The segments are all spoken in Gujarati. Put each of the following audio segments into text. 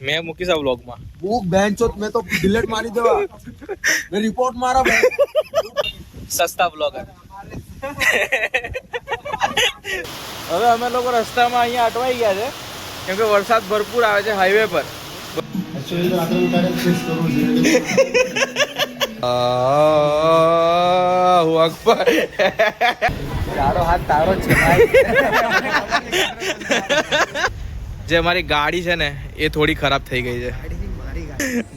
મેં મૂકીશ આ વ્લોગમાં. બુક બેન ચોત મેં તો ડિલેટ મારી દેવા. મેં રિપોર્ટ મારા સસ્તા બ્લોગર હવે અમે લોકો રસ્તામાં અહીંયા અટવાઈ ગયા છે કેમ કે વરસાદ ભરપૂર આવે છે હાઈવે પર. અકબર તારો હાથ તારો છે ભાઈ. જે મારી ગાડી છે ને એ થોડી ખરાબ થઈ ગઈ છે.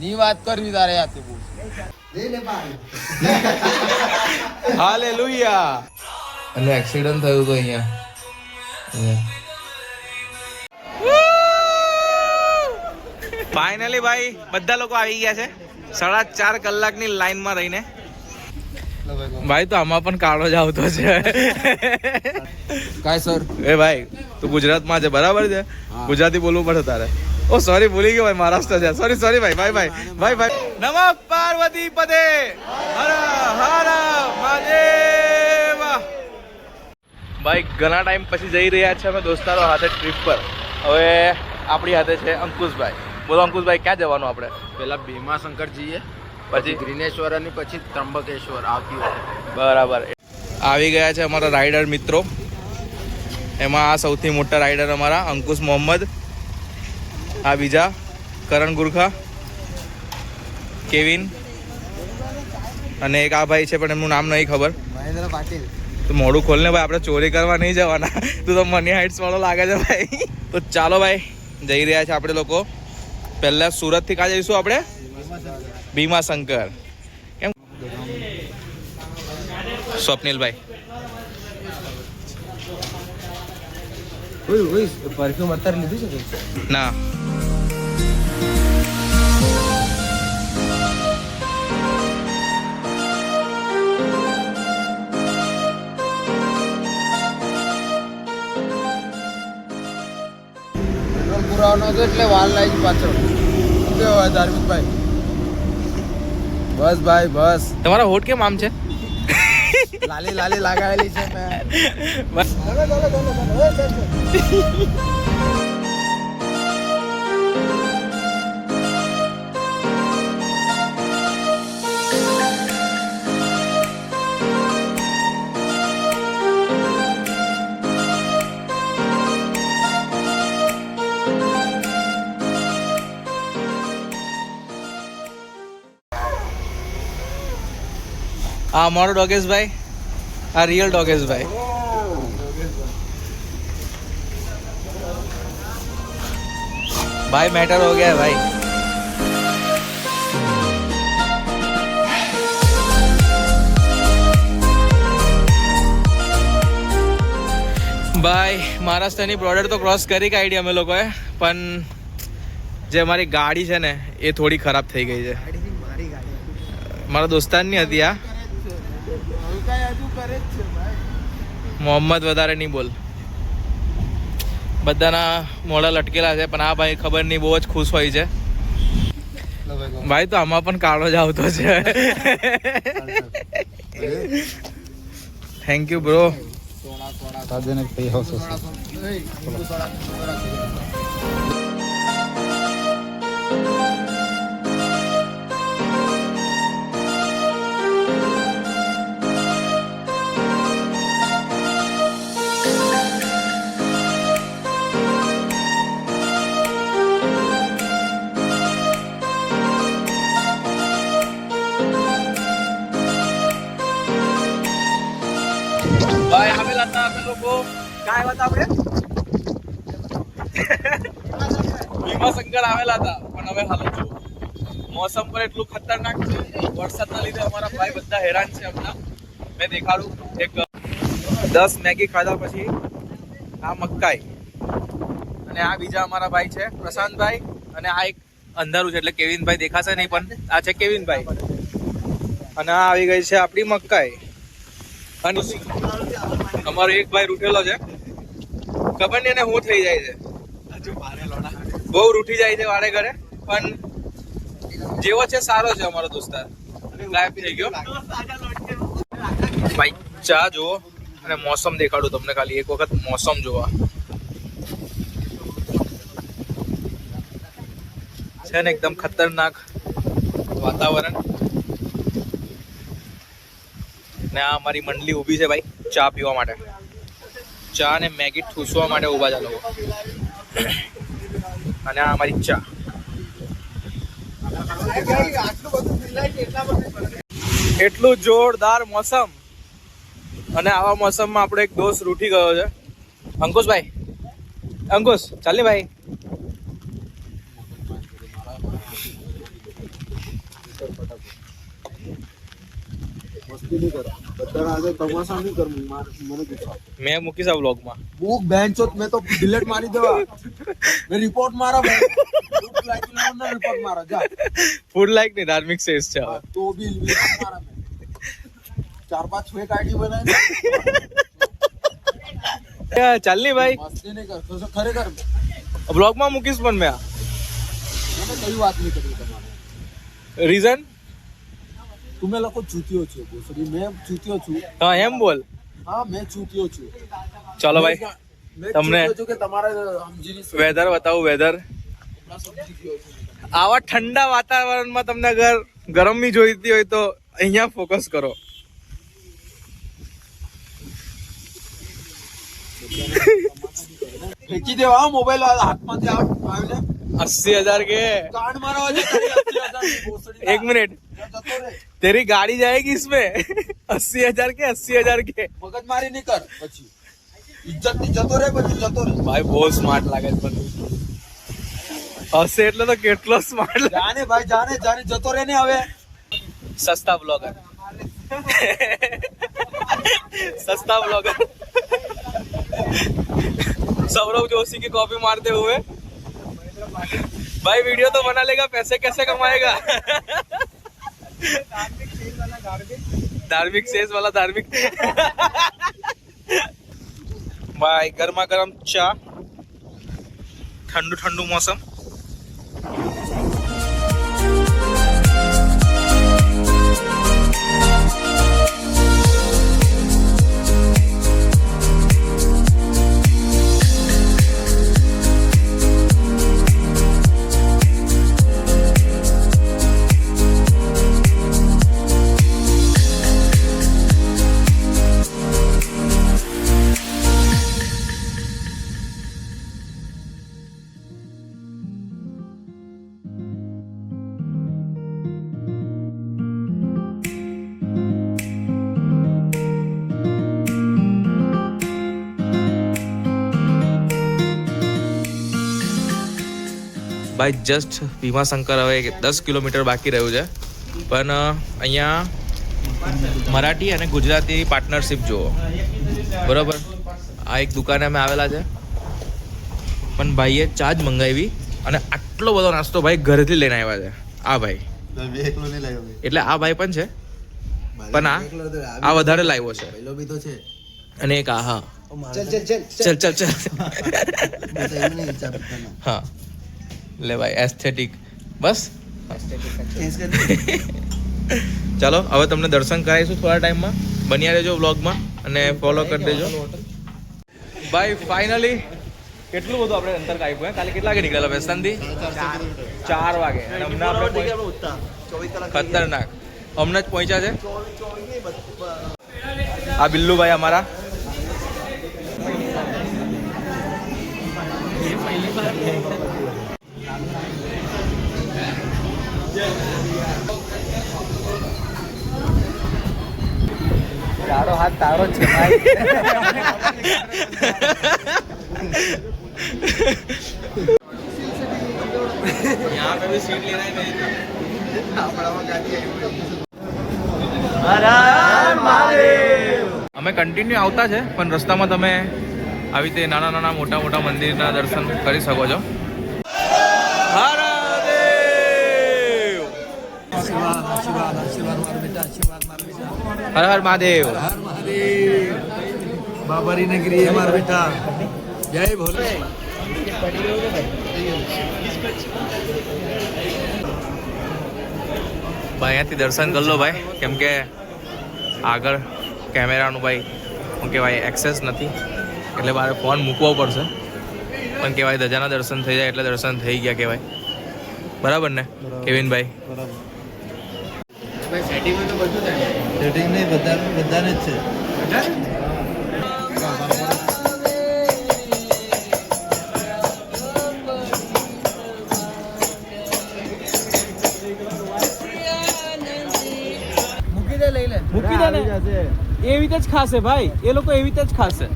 ની વાત કરવી તારે યાતે બહુ હાલેલુયા. અને એક્સિડન્ટ થયું તો અહીંયા. ફાઇનલી ભાઈ બધા લોકો આવી ગયા છે. સાડા ચાર કલાકની લાઈનમાં રહીને. ભાઈ તો આમાં પણ કાળો જ આવતો છે. કાય સર? એ ભાઈ તું ગુજરાતમાં છે બરાબર છે? ગુજરાતી બોલવું પડે તારે. ઓ સોરી ભૂલી ગયો ભાઈ મહારાષ્ટ્ર છે. સોરી સોરી ભાઈ ભાઈ ભાઈ ભાઈ ભાઈ નમઃ પાર્વતી પદે. હર હર મહાદેવ. ભાઈ ઘણા ટાઈમ પછી જઈ રહ્યા છે અમે દોસ્તારો હાથે ટ્રીપ પર. હવે આપણી હાથે છે અંકુશભાઈ. બોલો અંકુશભાઈ ક્યાં જવાનું આપણે? પેલા ભીમાશંકર જઈએ પછી ગ્રીનેશ્વર અને પછી ત્રંબકેશ્વર આવતી બરાબર. આવી ગયા છે અમારા રાઇડર મિત્રો. એમાં આ સૌથી મોટા રાઇડર અમારા અંકુશ મોહમ્મદ આ બીજા કરણ ગુરખા કેવિન અને એક આ ભાઈ છે પણ એમનું નામ નહીં ખબર. મહેન્દ્ર પાટીલ. તો મોડું ખોલને ભાઈ આપણે ચોરી કરવા નહીં જવાના. તું તો મની હાઇટ્સ વાળો લાગે છે ભાઈ. તો ચાલો ભાઈ જઈ રહ્યા છે આપણે લોકો. પહેલાં સુરતથી કાં જઈશું આપણે? ભીમાશંકર. કેમ? સ્વપ્નિલભાઈ. ઓય ઓય પરફ્યુમ અત્યારે લીધું છે ના. પુરાવાનો હતો એટલે વાર લાગી પાછળ. શું કહેવાય ધાર્મિકભાઈ? બસ ભાઈ બસ તમારા હોટ કેમ આમ છે લાલી લાલી લગાવેલી છે મેં બસ આ મોડો ડોગેશભાઈ આ રિયલ ડોગેશભાઈ. ભાઈ મેટર હો ગયા ભાઈ. ભાઈ મહારાષ્ટ્રની બોર્ડર તો ક્રોસ કરી કાઢી અમે લોકોએ પણ જે અમારી ગાડી છે ને એ થોડી ખરાબ થઈ ગઈ છે. મારા દોસ્તારની હતી આ. મોહમ્મદ વધારે નહીં બોલ. બધાના મોડા લટકેલા છે, પણ આ ભાઈ ખબર નહીં, બહુ જ ખુશ હોય છે. ભાઈ, તો આમાં પણ કાળો જ આવતો છે. થેન્ક યુ બ્રો સાધન કઈ આવ્યા હતા આપણે? ભીમાશંકર આવેલા હતા, પણ હવે હાલ જો મોસમ પર એટલું ખતરનાક છે. વરસાદના લીધે અમારા ભાઈ બધા હેરાન છે હમણાં. મેં દેખાડું એક દસ મેગી ખાધા પછી આ મક્કાઈ અને આ બીજા અમારા ભાઈ છે, પ્રશાંતભાઈ અને આ એક અંધારું છે, એટલે કેવિનભાઈ દેખાશે નહીં, પણ આ છે કેવિનભાઈ. અને આ આવી ગઈ છે આપણી મક્કાઈ અને અમારો એક ભાઈ રૂઠેલો છે. ખબર નહીં એને શું થઈ જાય છે. બહુ રૂઠી જાય છે વારે ઘરે પણ જેવો છે સારો છે અમારો દોસ્તાર. ગાયબ થઈ ગયો. ભાઈ ચા જુઓ અને મોસમ દેખાડું તમને ખાલી. એક વખત મોસમ જોવા. છે ને એકદમ ખતરનાક વાતાવરણ. ને આ અમારી મંડળી ઊભી છે ભાઈ ચા પીવા માટે. ચા ને મેગી ઠૂસવા માટે ઊભા છે લોકો. અને આ અમારી ચા. એટલું જોરદાર મોસમ. અને આવા મોસમમાં આપણો એક દોસ્ત રૂઠી ગયો છે. અંકુશભાઈ. અંકુશ, ચાલ ભાઈ. મસ્તી નહીં કરો. બધા આજે તમાશા નહીં કર માર- મને ગુસ્સો મેં આ વ્લોગમાં. બુક તો ડિલેટ મારી દેવા. મેં રિપોર્ટ મારા ભાઈ. બુક લાઈક ના રિપોર્ટ મારા. જા. ફૂડ લાઈકની ધાર્મિક સેસ છે તો બી મારા મેં. ચાર પાંચ ફેક આઈડી બનાવી ચાલની ભાઈ. મસ્તી નહીં કર. તો ખરેખર? બ્લોગમાં મૂકીશ પણ મેં મને કઈ વાત નહીં કરી તમારે. રીઝન તમે લોકો ચૂત્યો છો. ભોસડી મેં ચૂત્યો છું. હા એમ બોલ. હા મેં ચૂત્યો છું. ચાલો ભાઈ તમને વેધર બતાવું વેધર આવા ઠંડા વાતાવરણમાં તમને અગર બી જોઈતી હોય તો અહીંયા ફોકસ કરો. ફેંકી દેવા મોબાઈલ હાથમાંથી આવીને. અસી હજાર કે? એક મિનિટ. છે ખાલી 80,000 ની ભોસડી एक मिनट જતો રે. तेरी गाड़ी जाएगी इसमें अस्सी हजार के अस्सी हजार के મગજમારી નહીં કર પછી ઇજ્જત થી જતો રે પછી જતો રે ભાઈ બહુ સ્માર્ટ લાગે છે પણ હશે એટલે તો કેટલો સ્માર્ટ લાગે જાને ભાઈ જાને જાને જતો રે ને હવે सस्ता ब्लॉगर सस्ता ब्लॉगर सौरभ जोशी की कॉपी मारते हुए भाई वीडियो तो बना लेगा पैसे कैसे कमाएगा धार्मिक शेष वाला धार्मिक. भाई गर्मा गर्म चा ठंडू ठंडू मौसम. ભાઈ જસ્ટ ભીમાશંકર હવે દસ કિલોમીટર બાકી રહ્યું છે. પણ અહીંયા મરાઠી અને ગુજરાતી પાર્ટનરશિપ જુઓ. બરોબર? આ એક દુકાને અમે આવેલા છે. પણ ભાઈએ ચા જ મંગાવી અને આટલો બધો નાસ્તો ભાઈ ઘરેથી લઈને આવ્યા છે. આ ભાઈ. એટલે આ ભાઈ પણ છે. પણ આ આ વધારે લાવ્યો છે. પહેલો બી તો છે. અને એક આ હા. ચલ ચલ ચલ ચલ. ચલ ચલ હા. લે ભાઈ એસ્થેટિક બસ ચાલો હવે તમને દર્શન કરાવીશું થોડા ટાઈમમાં. બન્યા રહેજો વ્લોગમાં અને ફોલો કરી દેજો. ભાઈ ફાઇનલી કેટલું બધું આપણે અંતર કાપ્યું હે? કાલે કેટલા વાગે નીકળ્યા વેસ્તાનથી ચાર વાગે. અને હમણાં આપણે ખતરનાક. હમણાં જ પહોંચ્યા છે. આ બિલ્લુભાઈ અમારા. તારો હાથ તારો છે, ભાઈ. અમે કન્ટિન્યુ આવતા છે, પણ રસ્તામાં તમે આવી રીતે નાના નાના મોટા મોટા મંદિરના દર્શન કરી શકો છો. હર હર મહાદેવ. બાબરી નગરી હે મારા બેટા. જય ભોલે. ભાઈ અહીંયાથી દર્શન કરી લો ભાઈ. કેમ કે આગળ કેમેરાનું ભાઈ શું કહેવાય એક્સેસ નથી. એટલે મારે ફોન મૂકવો પડશે. પણ કહેવાય ધજાના દર્શન થઈ જાય એટલે દર્શન થઈ ગયા કહેવાય. બરાબર ને? કેવિનભાઈ? સેટિંગ નહીં બધા બધાને જ છે. મૂકી દે ને? એવી રીતે જ ખાશે ભાઈ. એ લોકો એવી રીતે જ ખાશે.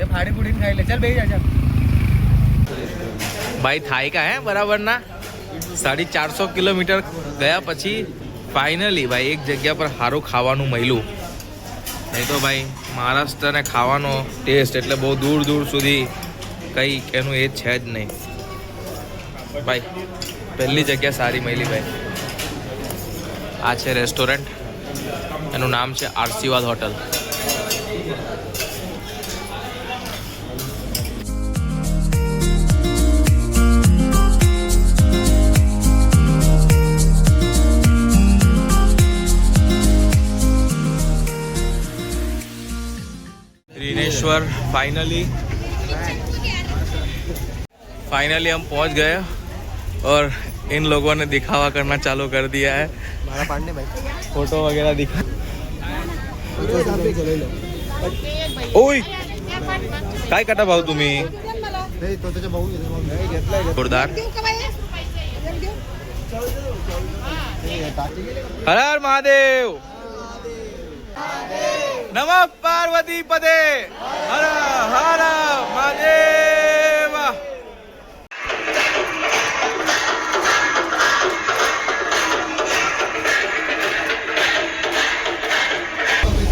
એ ફાડી ફૂડીને ખાઈ લે. ચાલ બે જા ચાલ. ભાઈ થાય કા હે બરાબર ના સાડી ચારસો કિલોમીટર ગયા પછી ફાઇનલી ભાઈ, એક જગ્યા પર સારું ખાવાનું મળ્યું. નહીં તો ભાઈ, મહારાષ્ટ્રને ખાવાનો ટેસ્ટ એટલે બહુ દૂર દૂર સુધી કંઈ એનું એ છે જ નહીં. ભાઈ, પહેલી જગ્યા સારી મળી ભાઈ. આ છે રેસ્ટોરન્ટ એનું નામ છે આરસીવાદ હોટલ फाइनली फाइनली हम पहुँच गए और इन लोगों ने दिखावा करना चालू कर दिया है। फ़ोटो वगैरह दिखा। ओय कटा भाऊ तुम्हें? जोरदार। हर हर महादेव। નમ પાર્વતી પદે. હર હર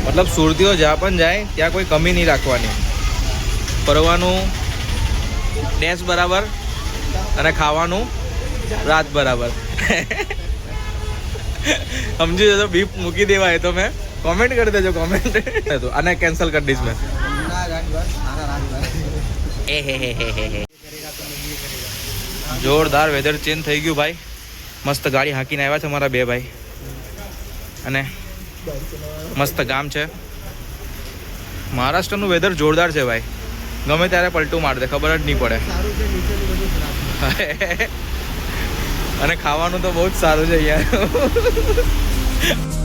મતલબ સુરતીઓ જ્યાં પણ જાય, ત્યાં કોઈ કમી નહીં રાખવાની. ફરવાનું ડેસ બરાબર અને ખાવાનું રાત બરાબર. સમજી જશો બીપ મૂકી દેવાય તો મેં. કોમેન્ટ કરી દેજો કોમેન્ટ અને કેન્સલ કરી દઈશ મેં. જોરદાર વેધર ચેન્જ થઈ ગયું ભાઈ. મસ્ત ગાડી હાંકીને આવ્યા છે મારા બે ભાઈ. અને મસ્ત ગામ છે. મહારાષ્ટ્રનું વેધર જોરદાર છે ભાઈ. ગમે ત્યારે પલટું માર દે ખબર જ નહીં પડે. અને ખાવાનું તો બહુ જ સારું છે અહીંયા.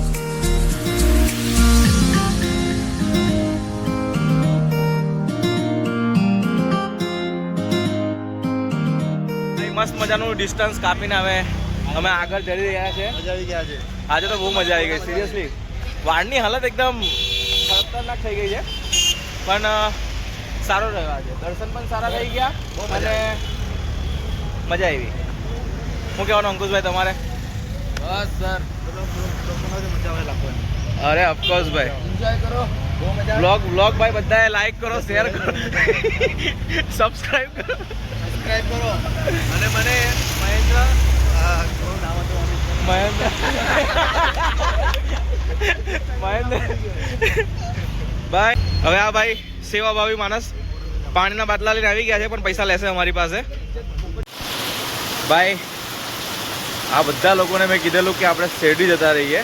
મસ્ત મજાનું ડિસ્ટન્સ કાપીને હવે અમે આગળ ચડી રહ્યા છે. આજે તો બહુ મજા આવી ગઈ સિરિયસલી વાળની હાલત એકદમ ખતરનાક થઈ ગઈ છે. પણ સારો રહ્યો આજે. દર્શન પણ સારા થઈ ગયા અને મજા આવી. શું કહેવાનું અંકુશભાઈ તમારે? બસ સર. મજા અરે ઓફકોર્સ ભાઈ. એન્જોય કરો. બ્લોગ બ્લોગ ભાઈ બધાએ લાઈક કરો શેર કરો. સબસ્ક્રાઈબ કરો. સબસ્ક્રાઇબ કરો. અને મને મહેન્દ્ર મહેન્દ્ર. મહેન્દ્ર. ભાઈ હવે આ ભાઈ સેવાભાવી માણસ. પાણીના બાટલા લઈને આવી ગયા છે, પણ પૈસા લેશે અમારી પાસે. ભાઈ આ બધા લોકોને મેં કીધેલું કે આપણે શેરડી જતા રહીએ.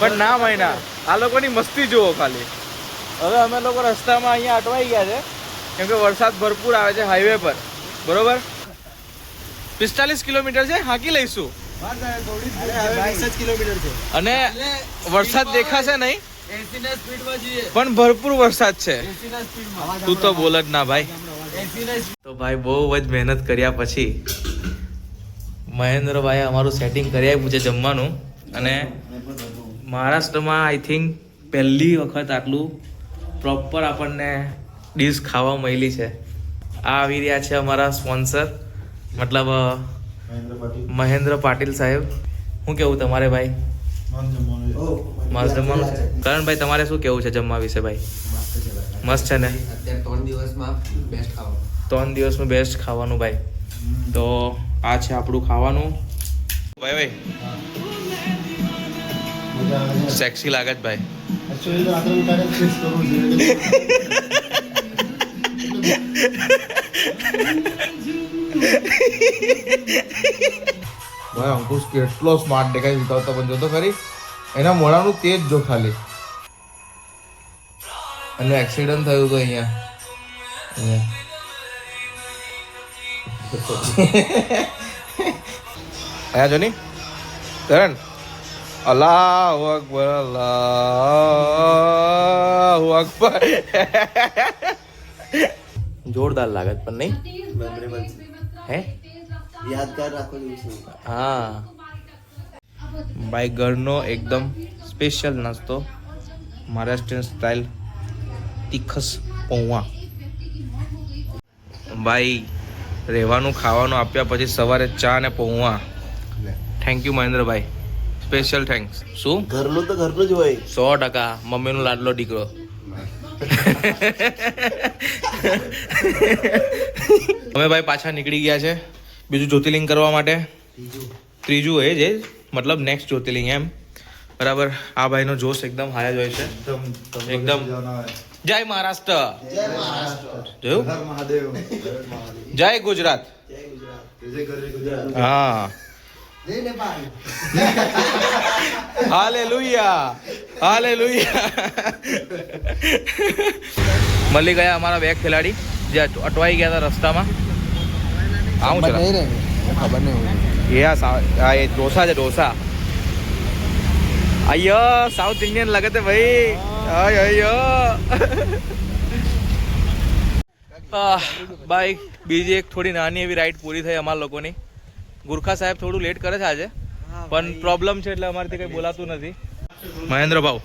પણ ના ભાઈ ના આ લોકોની મસ્તી જુઓ ખાલી. હવે અમે લોકો રસ્તામાં અહીંયા અટવાઈ ગયા છે. કેમ કે વરસાદ ભરપૂર આવે છે હાઈવે પર. બરોબર? પિસ્તાલીસ કિલોમીટર છે? હાંકી લઈશું. અને વરસાદ દેખાશે નહીં? પણ ભરપૂર વરસાદ છે. તું તો બોલ જ ના ભાઈ. તો ભાઈ બહુ જ મહેનત કર્યા પછી મહેન્દ્રભાઈ અમારું સેટિંગ કરી આપ્યું છે જમવાનું. અને મહારાષ્ટ્રમાં આઈ થિંક પહેલી વખત આટલું પ્રોપર આપણને ડીશ ખાવા મળી છે. આ આવી રહ્યા છે અમારા સ્પોન્સર. મતલબ મહેન્દ્ર પાટીલ. સાહેબ. શું કેવું તમારે ભાઈ? મસ્ત જમવાનું. કરણભાઈ તમારે શું કેવું છે જમવા વિશે ભાઈ? મસ્ત છે ને? ત્રણ દિવસમાં બેસ્ટ ખાવાનું. ભાઈ. તો આ છે આપણું ખાવાનું. ભાઈ ભાઈ. સેક્સી લાગે જ ભાઈ. ભાઈ અંકુશ કેટલો સ્માર્ટ દેખાય વિતાવતા પણ જોતો ખરી. એના મોઢાનું તેજ જો ખાલી. એનું એક્સિડન્ટ થયું હતું અહીંયા. અહીંયા. જો ની કરણ. અલ્લાહ અકબર અલ્લાહ અકબર. જોરદાર લાગે પણ નહીં? હે? યાદગાર રાખો હા. ભાઈ ઘરનો એકદમ સ્પેશિયલ નાસ્તો. મહારાષ્ટ્રીયન સ્ટાઇલ તીખસ પૌવા. ભાઈ રહેવાનું ખાવાનું આપ્યા પછી સવારે ચા ને પૌવા. થેન્ક યુ મહેન્દ્રભાઈ. સ્પેશિયલ થેન્ક્સ શું? ઘરનું તો ઘરનું જ હોય. સો ટકા. મમ્મીનો લાડલો દીકરો. અમે ભાઈ પાછા નીકળી ગયા છે. બીજું જ્યોતિર્લિંગ કરવા માટે. ત્રીજું એ જ એ મતલબ નેક્સ્ટ જ્યોતિર્લિંગ એમ. બરાબર? આ ભાઈનો જોશ એકદમ હાયા જ હોય છે. એકદમ જય મહારાષ્ટ્ર. જોયું જય? ગુજરાત. હા. હાલેલુયા હાલેલુયા મળી ગયા અમારા બે ખેલાડી. જે અટવાઈ ગયા હતા રસ્તામાં. આવું છે. ખબર આ એ ડોસા છે ડોસા. અયો સાઉથ ઇન્ડિયન લાગે છે ભાઈ. અય અયો બાઈક. બીજી એક થોડી નાની એવી રાઈડ પૂરી થઈ અમારા લોકોની. ગુરખા સાહેબ થોડું લેટ કરે છે આજે પણ પ્રોબ્લેમ છે એટલે અમારેથી કંઈ બોલાતું નથી. મહેન્દ્ર ભાવ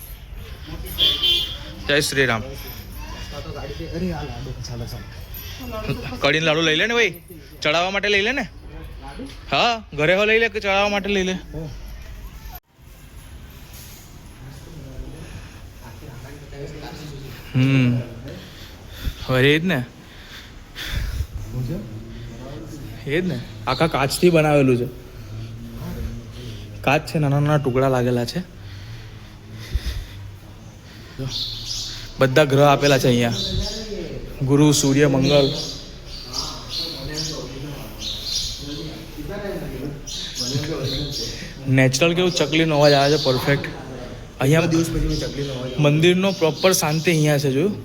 જય શ્રી રામ કઢીને લાડુ લઈ લે ને ભાઈ? ચડાવવા માટે લઈ લે ને? હા ઘરે હો લઈ લે કે ચડાવવા માટે લઈ લે? હમ. હવે એ જ ને. એ જ ને? આખા કાચથી બનાવેલું છે. કાચ છે નાના નાના ટુકડા લાગેલા છે. બધા ગ્રહ આપેલા છે અહીંયા. ગુરુ સૂર્ય મંગળ નેચરલ કેવું ચકલીનો અવાજ આવે છે પરફેક્ટ અહીંયા દિવસ પછી ચકલીનો અવાજ મંદિરનો પ્રોપર શાંતિ અહીંયા છે જોયું?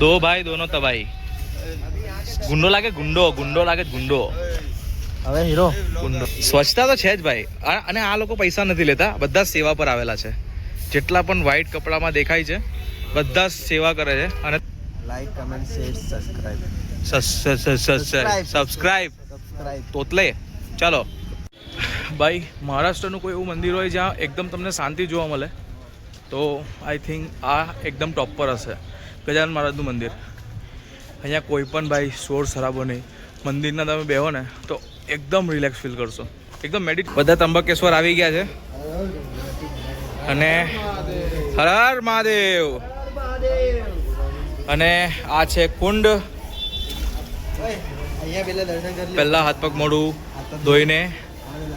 દો ભાઈ દોનો તબાઈ ગુંડો લાગે ગુંડો ગુંડો લાગે ગુંડો હવે હીરો? ગુંડો સ્વચ્છતા તો છે જ ભાઈ અને આ લોકો પૈસા નથી લેતા બધા સેવા પર આવેલા છે। જેટલા પણ વ્હાઈટ કપડામાં દેખાય છે બધા સેવા કરે છે અને like comment share subscribe subscribe તોતલે ચાલો. ભાઈ મહારાષ્ટ્રનું કોઈ એવું મંદિર હોય જ્યાં એકદમ તમને શાંતિ જોવા મળે? તો આઈ થિંક આ એકદમ ટોપ પર હશે. ગજાનન મહારાજનું મંદિર. અહીંયા કોઈ પણ ભાઈ શોર શરાબો નહીં. મંદિરના તમે બેહો ને તો એકદમ રિલેક્સ ફીલ કરશો. એકદમ મેડિટ બધા ત્રંબકેશ્વર આવી ગયા છે. અને હર હર મહાદેવ. અને આ છે કુંડ. પહેલા હાથ પગ મોઢું ધોઈને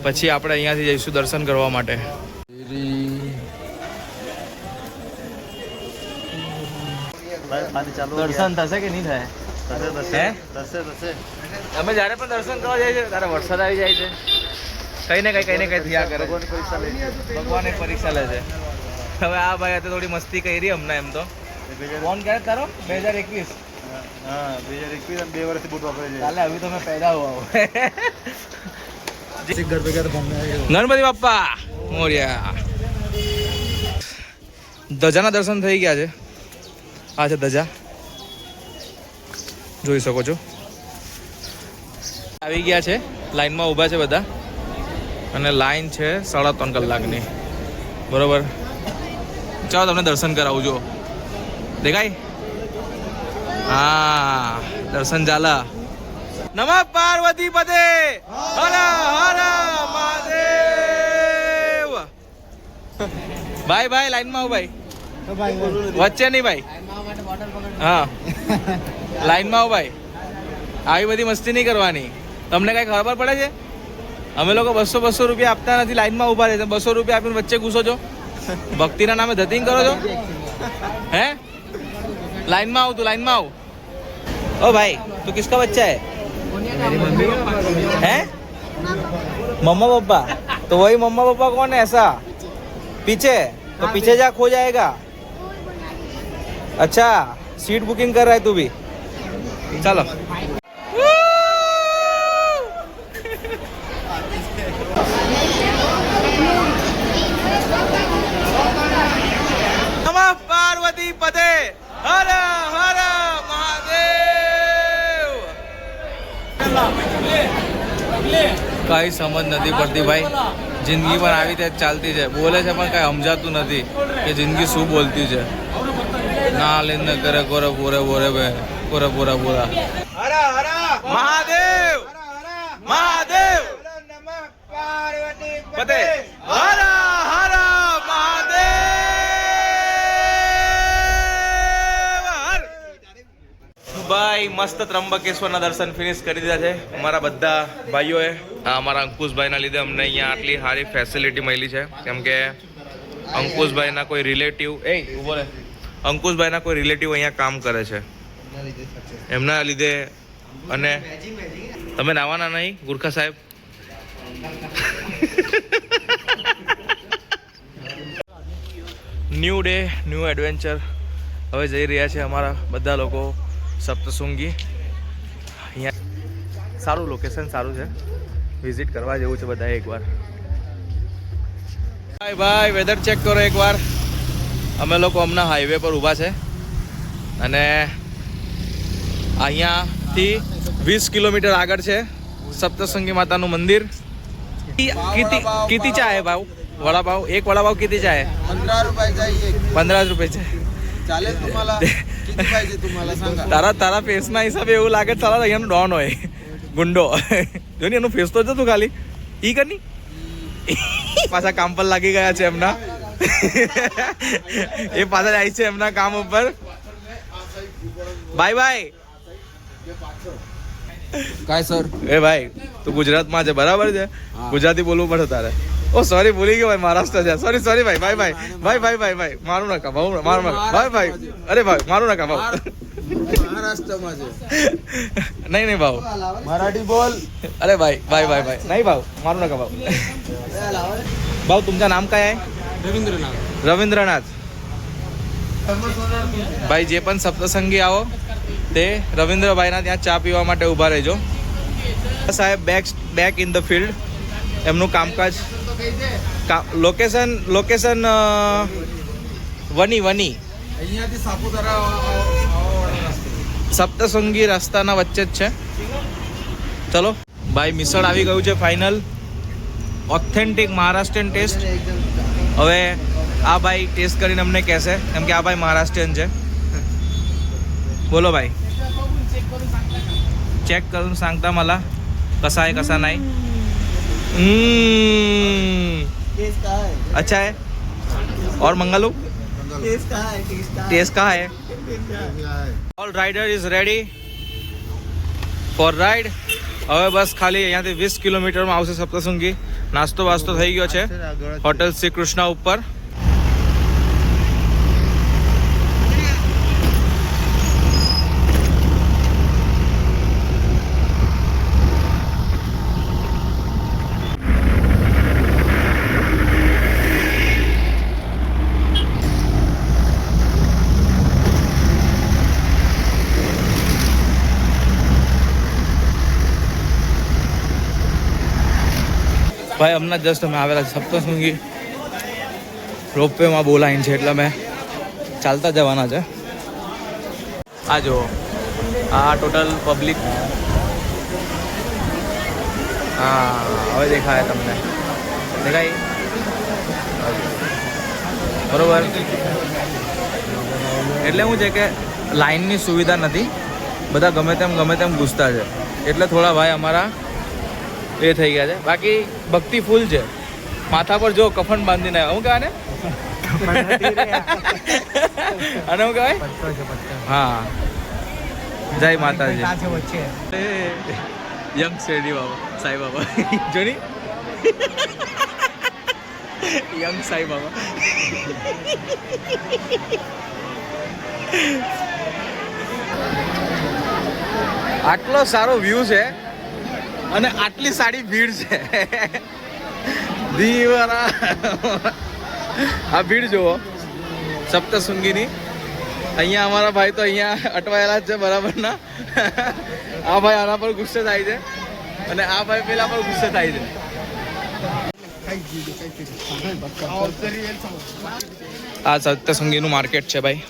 પછી આપણે અહીંયાથી જઈશું દર્શન કરવા માટે. દર્શન થશે કે નહીં થાય? હે? થશે થશે. અમે જ્યારે પણ દર્શન કરવા જાય છે ત્યારે વરસાદ આવી જાય છે. કઈ ને કઈ કઈ ને કઈ થયા કરે ભગવાન એક પરીક્ષા લે છે. હવે આ ભાઈ અત્યારે થોડી મસ્તી કરી હમણાં એમ તો. ફોન ક્યારે તારો? બે હજાર એકવીસ. હા બે હજાર એકવીસ બે વર્ષથી બુટ વાપરે છે. કાલે હવે તમે પેદા ભંગ ગણપતિ બાપ્પા મોર્યા. ધજાના દર્શન થઈ ગયા છે. આ છે ધજા. જોઈ શકો છો. આવી ગયા છે. લાઈનમાં ઊભા છે બધા. અને લાઈન છે સાડા ત્રણ કલાકની. બરોબર. ચાલો તમને દર્શન કરાવું જો દેખાય? હા દર્શન ચાલા નમ પાર્વતી પદે. હર હર મહાદેવ. ભાઈ ભાઈ લાઈનમાં ભાઈ વચ્ચે નહીં ભાઈ. હા લાઈનમાં આવો ભાઈ આવી બધી મસ્તી નહીં કરવાની તમને કઈ ખબર પડે છે અમે લોકો બસો બસો રૂપિયા આપતા નથી લાઈનમાં ઊભા રહે બસો રૂપિયા આપીને વચ્ચે ઘૂસો છો ભક્તિના નામે ધતિંગ કરો છો હે લાઈનમાં આવ તું લાઈનમાં આવ ओ भाई तू किसका बच्चा है हैं मम्मा पापा तो वही मम्मा पापा कौन है ऐसा पीछे तो पीछे जा खो जाएगा अच्छा सीट बुकिंग कर रहा है तू भी चलो नमः पार्वती पदे हर हर महादेव કઈ સમજ નથી પડતી ભાઈ જિંદગી પણ આવી રીતે જ ચાલતી છે બોલે છે પણ કઈ સમજાતું નથી કે જિંદગી શું બોલતી છે ના લેને કરે કોરે પૂરે પૂરે બે પૂરે પૂરા પૂરા મહાદેવ મહાદેવ પતે હર હર ભાઈ મસ્ત ત્રંબકેશ્વરના દર્શન ફિનિશ કરી દીધા છે અમારા બધા ભાઈઓએ અમારા અંકુશભાઈના લીધે અમને અહીંયા આટલી સારી ફેસિલિટી મળી છે કેમ કે અંકુશભાઈના કોઈ રિલેટિવ એ ઊભો રહે અંકુશભાઈના કોઈ રિલેટિવ અહીંયા કામ કરે છે? એમના લીધે અને તમે નાવાના નહીં ગુરખા સાહેબ? ન્યૂ ડે ન્યૂ એડવેન્ચર હવે જઈ રહ્યા છે અમારા બધા લોકો સપ્તશૃંગી. અહીંયા સારું લોકેશન સારું છે. વિઝિટ કરવા જેવું છે બધા એકવાર. ભાઈ ભાઈ વેધર ચેક કરો એકવાર. અમે લોકો હમણાં હાઈવે પર ઊભા છે અને અહીંયાથી વીસ કિલોમીટર આગળ છે સપ્તશૃંગી માતાનું મંદિર किती किती चा आहे भाऊ वडापाव एक वडापाव कितीचा आहे पंधरा रुपये जाईल पंधरा रुपयाचे चालेल तुम्हाला किती पाहिजे तुम्हाला सांगा તારા તારા ફેસના હિસાબે એવું લાગે છે તારા અહીંયાનો ડોન હોય ગુંડો જો ને એનો ફેસ તો છે તું ખાલી ઈ કરની પાછા કામ પર લાગી ગયા છે એમના એ પાછળ આવી છે એમના કામ ઉપર. બાય બાય કાય સર? એ ભાઈ તું ગુજરાતમાં છે બરાબર છે? ગુજરાતી બોલવું પડે તારે. ઓ સોરી ભૂલી ગયો ભાઈ મહારાષ્ટ્ર છે. સોરી સોરી ભાઈ ભાઈ ભાઈ. ભાઈ ભાઈ ભાઈ ભાઈ મારું નાકા ભાવ મારું નાકા ભાઈ ભાઈ અરે ભાઈ મારું નાકા ભાવ મહારાષ્ટ્રમાં છે. નહીં નહીં ભાવ. મરાઠી બોલ. અરે ભાઈ भाई भाई ભાઈ. નહીં भाव મારું नका भाव भाऊ तुमचं नाम काय आहे રવિન્દ્રનાથ. ભાઈ જે પણ સપ્તસંગી આવો તે રવિન્દ્રભાઈના ત્યાં ચા પીવા માટે ઊભા રહેજો. સાહેબ back back in the field એમનું કામકાજ લોકેશન લોકેશન વની વની. સપ્તસંગી રસ્તાના વચ્ચે જ છે. ચલો. ભાઈ મિસળ આવી ગયું છે ફાઇનલ ઓથેન્ટિક મહારાષ્ટ્રીયન ટેસ્ટ હવે આ ભાઈ ટેસ્ટ કરીને અમને કહેશે કેમ કે આ ભાઈ મહારાષ્ટ્રીયન છે बोलो भाई चेक करून सांगता मला कसा आहे कसा नाही हम्म. अच्छा है और मंगालू टेस्ट का है all rider is ready for ride હવે બસ ખાલી અહીંયાથી વીસ કિલોમીટરમાં આવશે સપ્તસુંગી નાસ્તો વાસ્તો થઈ ગયો છે. હોટલ શ્રી કૃષ્ણ ઉપર. ભાઈ, હમણાં જસ્ટ અમે આવેલા સપ્તશૃંગી. રોપવેમાં બહુ લાઈન છે, એટલે અમે ચાલતા જવાના છે. આ જુઓ, આ ટોટલ પબ્લિક હા, હવે દેખાય તમને. દેખાય? બરોબર. એટલે શું છે કે લાઈનની સુવિધા નથી. બધા ગમે તેમ ગમે તેમ ઘૂસતા છે. એટલે થોડા ભાઈ અમારા એ થઈ ગયા છે. બાકી ભક્તિ ફૂલ છે. માથા પર જો કફન બાંધીને હું કહેવાય ને અને હું કહેવાય? હા. જય માતાજી. Young Shirdi Baba, Sai Baba. Johnny? Young Sai Baba. આટલો સારો વ્યૂ છે. અને આટલી સારી ભીડ છે. દીવારા. આ ભીડ જુઓ. સપ્તશૃંગીની. અહીંયા અમારા ભાઈ તો અહીંયા અટવાયેલા જ છે બરાબર ના આ ભાઈ આના પર ગુસ્સે થાય છે. અને આ ભાઈ પેલા પર ગુસ્સે થાય છે. આ સપ્તશૃંગીનું માર્કેટ છે ભાઈ.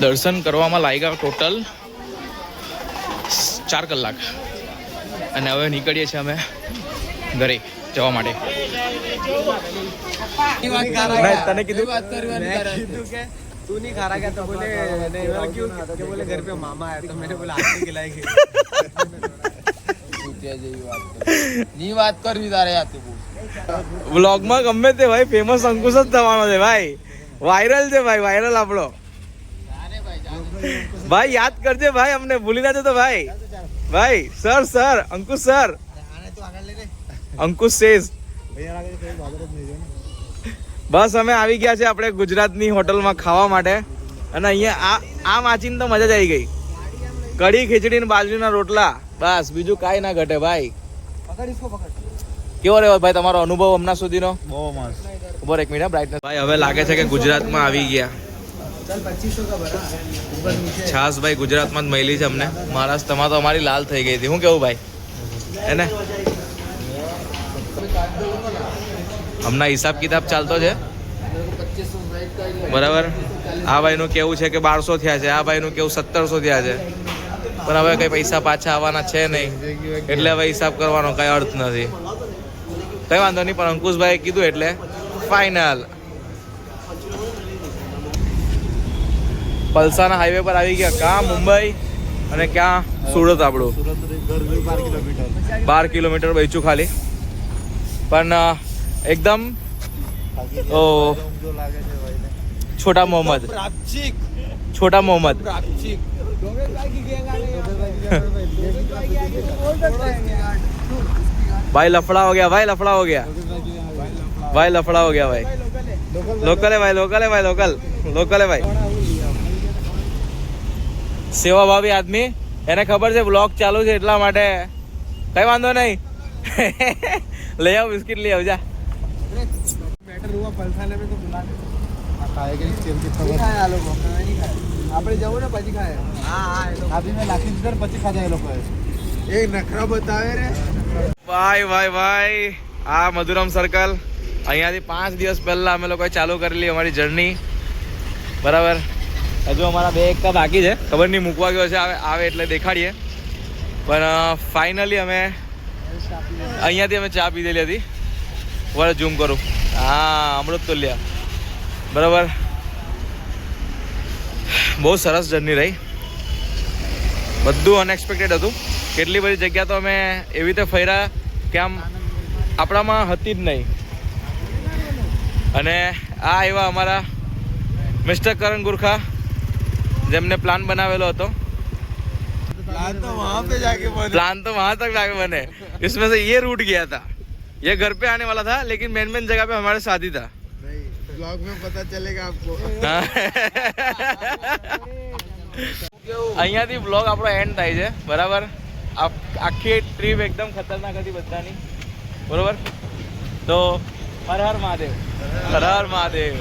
દર્શન કરવામાં લાગ્યા ટોટલ. ચાર કલાક અને હવે નીકળીએ છીએ અમે ઘરે જવા માટે મેં તને કીધું तू नहीं खा रहा क्या तो बोले नहीं बोले क्यों कि बोले घर पे मामा है तो मैंने बोला आपने खिलाएंगे ની વાત કરવી તારે યાર વ્લોગમાં ગમે તે ભાઈ ફેમસ અંકુશ જ થવાનો છે ભાઈ વાયરલ છે ભાઈ વાયરલ આપણો ભાઈ યાદ કરજે ભાઈ અમને ભૂલી ના જતો ભાઈ ભાઈ sir sir Ankush sir. Ankush says બસ અમે આવી ગયા છે આપણે ગુજરાતની હોટલમાં ખાવા માટે. અને અહીંયા આ આ વાંચીને તો મજા જ આવી ગઈ. કઢી ખીચડી ને બાજરીના રોટલા. બસ બીજું કાંઈ ના ઘટે ભાઈ. કેવો રહ્યો ભાઈ તમારો અનુભવ હમણાં સુધીનો? બહુ મસ્ત. ઉપર એક મિનિટ બ્રાઇટનેસ ભાઈ હવે લાગે છે કે ગુજરાતમાં આવી ગયા. છાસ ભાઈ ગુજરાતમાં જ મળી છે અમને. મહારાષ્ટ્રમાં તો અમારી લાલ થઈ ગઈ હતી. શું કેવું ભાઈ? હે ને? હમણાં હિસાબ કિતાબ ચાલતો છે? બરાબર? આ ભાઈનું કેવું છે કે બારસો થયા છે. આ ભાઈનું કેવું સત્તરસો થયા છે. પણ હવે કંઈ પૈસા પાછા આવવાના છે નહીં. એટલે હવે હિસાબ કરવાનો કંઈ અર્થ નથી. કંઈ વાંધો નહીં, પણ અંકુશભાઈ કીધું એટલે ફાઇનલ પલસાના હાઈવે પર આવી ગયા ક્યાં મુંબઈ અને ક્યાં સુરત આપણું? બાર કિલોમીટર બચ્યું ખાલી. પણ એકદમ, ઓ, છોટા મોહમ્મદ. છોટા મોહમ્મદ. ભાઈ લફડા હો ગયા, ભાઈ લફડા હો ગયા. ભાઈ લફડા હો ગયા, ભાઈ. લોકલ હે ભાઈ લોકલ ભાઈ લોકલ લોકલ હે ભાઈ. સેવાભાવી આદમી. એને ખબર છે બ્લોગ ચાલુ છે એટલા માટે. કઈ વાંધો નહીં. લઈ આવ બિસ્કિટ લઈ આવજા. આપણે જવું ને પછી ખાયા. હા હા એ મેં દીધા પછી ખાધા એ લોકોએ. એ નખરા બતાવે રે. ભાઈ ભાઈ ભાઈ આ મધુરમ સર્કલ અહીંયાથી પાંચ દિવસ પહેલાં અમે લોકોએ ચાલુ કરેલી અમારી જર્ની બરાબર? હજુ અમારા બે એક બાકી છે. ખબર નહીં, મૂકવા ગયો છે, આવે આવે એટલે દેખાડીએ. પણ ફાઇનલી અમે અહીંયાથી અમે ચા પીધેલી હતી. વર ઝૂમ કરું. હા, અમૃત તુલ્યા. બરાબર. બહુ સરસ જર્ની રહી. બધું અનએક્સપેક્ટેડ હતું. કેટલી બધી જગ્યા તો અમે એવી રીતે ફર્યા કે આમ આપણામાં હતી જ નહીં. અને આ એવા અમારા મિસ્ટર કરણ ગુરખા જેમને પ્લાન બનાવેલો હતો प्लान तो वहां पे जाके बना प्लान तो वहां तक जाके बने इसमें से ये रूट गया था ये घर पे आने वाला था लेकिन मेन मेन जगह पे हमारे शादी था नहीं ब्लॉग में पता चलेगा आपको અહીંયાથી બ્લોગ આપણો એન્ડ થાય છે બરાબર આ- આખી ટ્રીપ એકદમ ખતરનાક હતી બધાની બરોબર તો હર હર મહાદેવ હર હર મહાદેવ